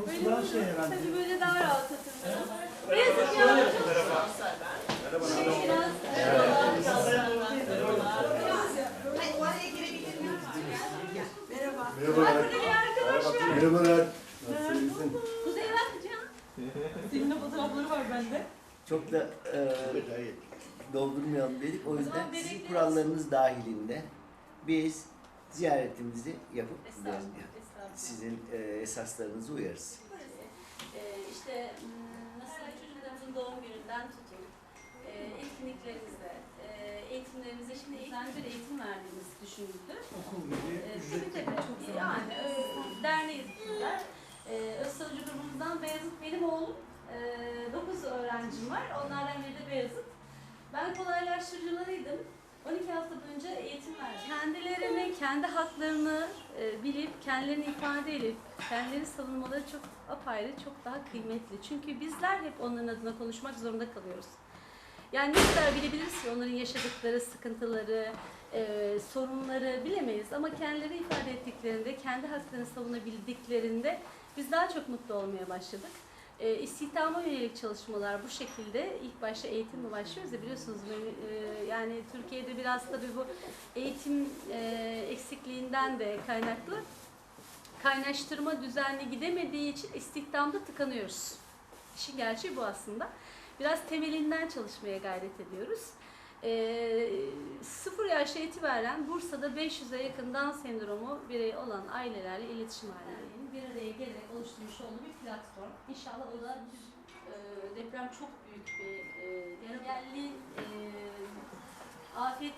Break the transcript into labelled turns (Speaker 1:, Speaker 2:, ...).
Speaker 1: Burası daha şey herhalde.
Speaker 2: Tabii böyle daha rahat hatırlıyorum. Beyazıt ya. Biraz
Speaker 3: Merhabalar.
Speaker 2: Burada bir arkadaş var.
Speaker 3: Merhabalar. Nasılsınız?
Speaker 2: Kuzey Bakcan. Senin de fotoğrafları var bende.
Speaker 4: Çok da e, doldurmayalım dedik. O yüzden sizin kurallarınız dahilinde biz ziyaretimizi yapıp
Speaker 2: Estağfurullah.
Speaker 4: Sizin e, esaslarınıza uyarız.
Speaker 2: Ee, işte hmm, nasıl çocuklarımızın doğum gününden tutun, e, etkinliklerimize, e, eğitimlerimize şimdi düzenli bir eğitim verdiğimiz düşünüldü.
Speaker 1: Okul gibi
Speaker 2: Ee,
Speaker 1: ücretli.
Speaker 2: tabii tabii. Yani e, derneğiz bizler. Ee, Özsalıcı grubumuzdan Beyazıt benim oğlum. 9 öğrencim var. Onlardan biri de Beyazıt. Ben kolaylaştırıcılarıydım. 12 hafta boyunca eğitim verdim. Kendilerini, kendi haklarını e, bilip, kendilerini ifade edip, kendilerini savunmaları çok apayrı, çok daha kıymetli. Çünkü bizler hep onların adına konuşmak zorunda kalıyoruz. Yani ne kadar bilebiliriz ki onların yaşadıkları sıkıntıları, e, sorunları bilemeyiz. Ama kendileri ifade ettiklerinde, kendi haklarını savunabildiklerinde biz daha çok mutlu olmaya başladık. E, istihdama yönelik çalışmalar bu şekilde ilk başta eğitimle başlıyoruz ya biliyorsunuz e, yani Türkiye'de biraz tabii bu eğitim e, eksikliğinden de kaynaklı kaynaştırma düzenli gidemediği için istihdamda tıkanıyoruz. İşin gerçeği bu aslında. Biraz temelinden çalışmaya gayret ediyoruz. Ee, sıfır yaşta itibaren Bursa'da 500'e yakın Down sendromu bireyi olan ailelerle iletişim halindeyim. Bir araya gelerek oluşturmuş olduğu bir platform. İnşallah o da e, deprem çok büyük bir e, e, afet